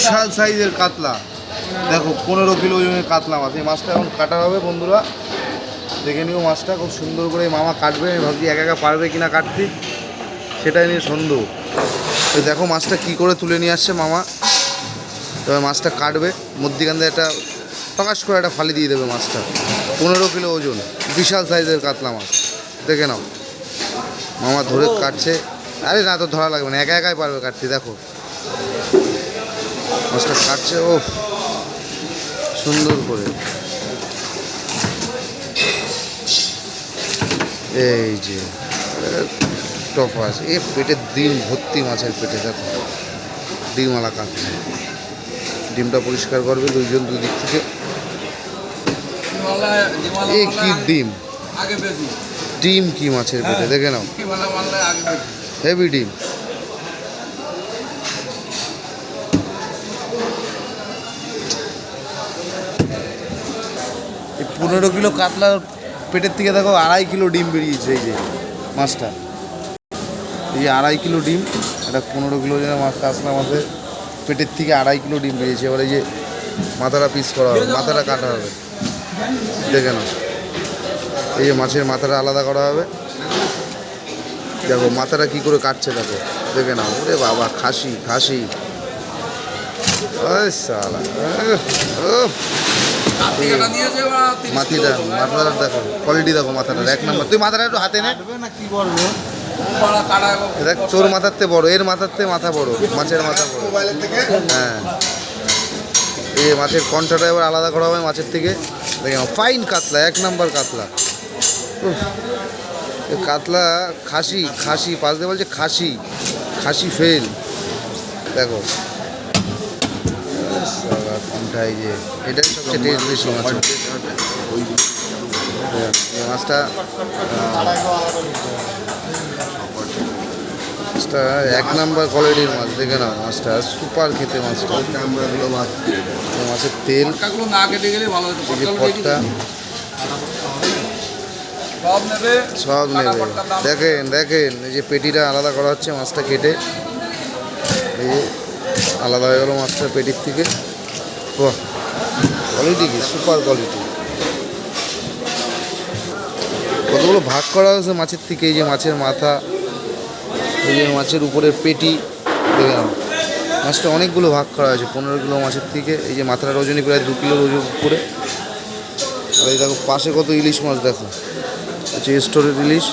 বিশাল সাইজের কাতলা। দেখো পনেরো কিলো ওজনের কাতলা মাছ। এই মাছটা এখন কাটা হবে বন্ধুরা। দেখে নিও মাছটা খুব সুন্দর করে মামা কাটবে। আমি ভাবছি একা একা পারবে কিনা কাটতে সেটাই নিয়ে সন্দেহ। তো দেখো মাছটা কি করে তুলে নিয়ে আসছে মামা। তবে মাছটা কাটবে মধ্যিখান দিয়ে একটা প্রকাশ করে একটা ফালি দিয়ে দেবে মাছটা। পনেরো কিলো ওজন বিশাল সাইজের কাতলা মাছ। দেখে নাও। মামা ধরে কাটছে। আরে না তো ধরা লাগবে না। একা একাই পারবে কাটতে দেখো। মাছটা কাটছে ও সুন্দর করে। এই যে টপাস এ পেটে ডিম ভর্তি মাছের পেটে দেখো। ডিমওয়ালা কাটছে ডিমটা পরিষ্কার করবে দুইজন দুই দিক থেকে এ কি ডিম? ডিম কি মাছের পেটে দেখে নাও। হেভি ডিম। পনেরো কিলো কাতলার পেটের থেকে দেখো আড়াই কিলো ডিম বেরিয়েছে এই যে মাছটা। এই যে আড়াই কিলো ডিম, এটা পনেরো কিলো যেন মাছ, কাতলা মাছের পেটের থেকে আড়াই কিলো ডিম বেরিয়েছে। এবার এই যে মাথাটা পিস করা হবে, মাথাটা কাটা হবে। দেখে নাও। এই যে মাছের মাথাটা আলাদা করা হবে। দেখো, মাথাটা কি করে কাটছে দেখো। দেখে নাও। ওরে বাবা, খাসি খাসি। মাথাটা দেখো কোয়ালিটি দেখো মাথাটা এক নম্বর। তুই মাথাটা একটু হাতে নে। কি দেখ তোর মাথার থেকে বড় এর মাথার থেকে মাথা বড় মাছের মাথা বড়। হ্যাঁ। এই মাছের কণ্ঠটা এবার আলাদা করা হবে মাছের থেকে। দেখে ফাইন কাতলা এক নাম্বার কাতলা। কাতলা খাসি খাসি পাশ দিয়ে বলছে খাসি খাসি ফেল দেখো। কোনটা এই যে এটাই সবচেয়ে টেস্ট বেশি মাছ এই মাছটা মাছটা এক নাম্বার কোয়ালিটির মাছ দেখে নাও মাছটা সুপার খেতে মাছটা। মাছের তেল না পটটা সব নেবে দেখেন দেখেন এই যে পেটিটা আলাদা করা হচ্ছে মাছটা কেটে। এই আলাদা হয়ে গেলো মাছটা পেটির থেকে। কোয়ালিটি কি? সুপার কোয়ালিটি কতগুলো ভাগ করা হয়েছে মাছের থেকে? এই যে মাছের মাথা, এই যে মাছের উপরের পেটি দেখে মাছটা অনেকগুলো ভাগ করা হয়েছে, পনেরো কিলো মাছের থেকে। এই যে মাথাটার ওজনই প্রায় দু কিলোর ওজন উপরে। আর এই দেখো, পাশে কত ইলিশ মাছ দেখো। হচ্ছে স্টোরের ইলিশ।